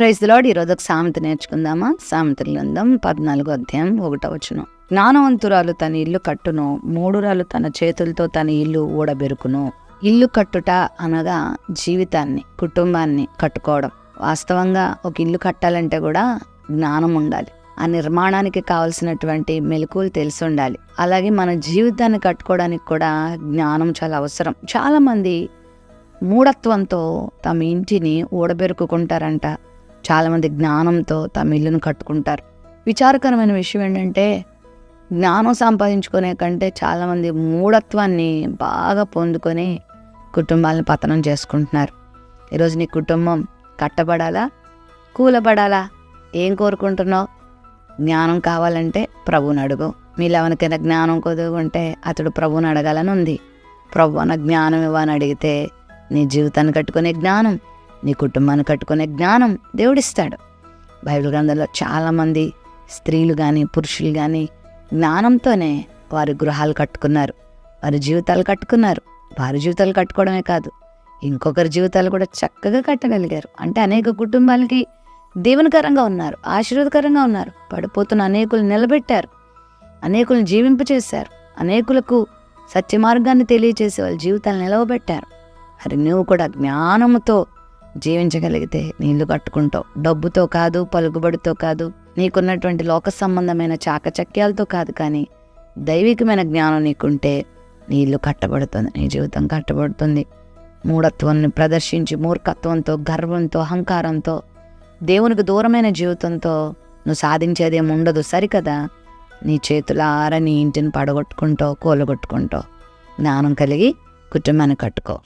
Praise lord ఈరోజు ఒక సామెత నేర్చుకుందామా? సామెతల గ్రంథం పద్నాలుగో అధ్యాయం ఒకటో వచనం. జ్ఞానవంతురాలు తన ఇల్లు కట్టును మూడురాలు తన చేతులతో తన ఇల్లు ఊడబెరుకును. ఇల్లు కట్టుట అనగా జీవితాన్ని కుటుంబాన్ని కట్టుకోవడం. వాస్తవంగా ఒక ఇల్లు కట్టాలంటే కూడా జ్ఞానం ఉండాలి. ఆ నిర్మాణానికి కావలసినటువంటి మెలకువలు తెలిసి ఉండాలి. అలాగే మన జీవితాన్ని కట్టుకోవడానికి కూడా జ్ఞానం చాలా అవసరం. చాలామంది మూఢత్వంతో తమ ఇంటిని ఊడబెరుకుంటారంట చాలామంది జ్ఞానంతో తమ ఇల్లును కట్టుకుంటారు. విచారకరమైన విషయం ఏంటంటే జ్ఞానం సంపాదించుకునే కంటే చాలామంది మూఢత్వాన్ని బాగా పొందుకొని కుటుంబాలను పతనం చేసుకుంటున్నారు. ఈరోజు నీ కుటుంబం కట్టబడాలా? కూలబడాలా? ఏం కోరుకుంటున్నావు? జ్ఞానం కావాలంటే ప్రభువుని అడుగు. మీలో ఎవరికైనా జ్ఞానం కొదుకుంటే అతడు ప్రభువుని అడగాలని ఉంది. ప్రభు అన్న జ్ఞానం ఇవ్వని అడిగితే నీ జీవితాన్ని కట్టుకునే జ్ఞానం. నీ కుటుంబాన్ని కట్టుకునే జ్ఞానం దేవుడిస్తాడు. బైబిల్ గ్రంథంలో చాలామంది స్త్రీలు కానీ పురుషులు కానీ జ్ఞానంతోనే వారి గృహాలు కట్టుకున్నారు. వారి జీవితాలు కట్టుకున్నారు. వారి జీవితాలు కట్టుకోవడమే కాదు ఇంకొకరి జీవితాలు కూడా చక్కగా కట్టగలిగారు. అంటే అనేక కుటుంబాలకి దీవెనకరంగా ఉన్నారు ఆశీర్వాదకరంగా ఉన్నారు. పడిపోతున్న అనేకులు నిలబెట్టారు. అనేకులను జీవింపచేశారు అనేకులకు సత్య మార్గాన్ని తెలియచేసే వాళ్ళ జీవితాలు నిలవబెట్టారు. మరి నువ్వు కూడా జ్ఞానముతో జీవించగలిగితే నీళ్ళు కట్టుకుంటావు. డబ్బుతో కాదు పలుకుబడితో కాదు నీకున్నటువంటి లోక సంబంధమైన చాకచక్యాలతో కాదు కానీ దైవికమైన జ్ఞానం నీకుంటే నీళ్ళు కట్టబడుతుంది నీ జీవితం కట్టబడుతుంది. మూఢత్వాన్ని ప్రదర్శించి మూర్ఖత్వంతో గర్వంతో అహంకారంతో దేవునికి దూరమైన జీవితంతో నువ్వు సాధించేదేం ఉండదు సరికదా? నీ చేతులార నీ ఇంటిని పడగొట్టుకుంటావు కోలగొట్టుకుంటావు. జ్ఞానం కలిగి కుటుంబాన్ని కట్టుకో.